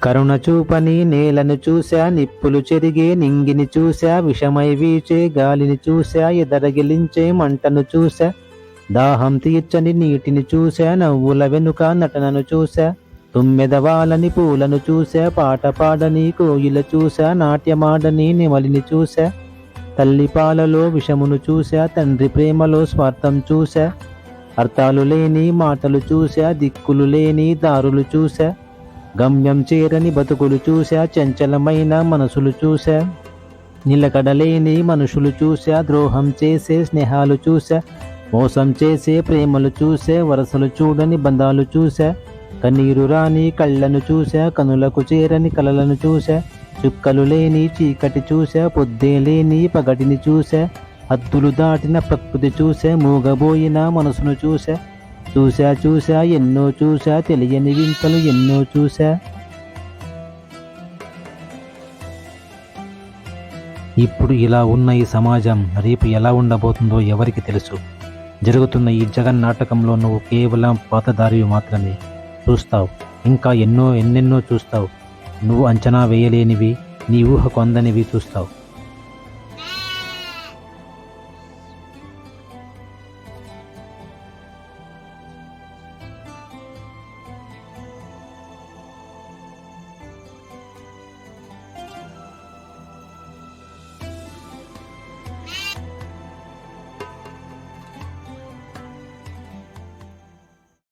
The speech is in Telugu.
కరుణ చూపని నేలను చూశా నిప్పులు చెరిగే నింగిని చూసా విషమై వీచే గాలిని చూశా ఎదరగిలించే మంటను చూసా దాహం తీర్చని నీటిని చూశా నవ్వుల వెనుక నటనను చూసా తుమ్మెదవాలని పూలను చూసా పాట పాడని కోయిల చూసా నాట్యమాడని నెమలిని చూసా తల్లి పాలలో విషమును చూశా తండ్రి ప్రేమలో స్వార్థం చూసా అర్థాలు లేని మాటలు చూసా దిక్కులు లేని దారులు చూసా గమ్యం చేరని బతుకులు చూసా చంచలమైన మనసులు చూసా నిలకడలేని మనుషులు చూసా ద్రోహం చేసే స్నేహాలు చూసా మోసం చేసే ప్రేమలు చూసే వరసలు చూడని బంధాలు చూసా కన్నీరు రాని కళ్ళను చూసా కనులకు చేరని కలలను చూసా చుక్కలు లేని చీకటి చూసా పొద్దే లేని పగటిని చూశా. హద్దులు దాటిన ప్రకృతి చూసా మూగబోయిన మనసును చూశా. చూసా చూసా ఎన్నో చూసా తెలియని వింతలు ఎన్నో చూసా. ఇప్పుడు ఇలా ఉన్న ఈ సమాజం రేపు ఎలా ఉండబోతుందో ఎవరికి తెలుసు? జరుగుతున్న ఈ జగన్ నాటకంలో నువ్వు కేవలం పాతదారివి మాత్రమే చూస్తావు. ఇంకా ఎన్నో ఎన్నెన్నో చూస్తావు. నువ్వు అంచనా వేయలేనివి నీ ఊహకు అందనివి చూస్తావు.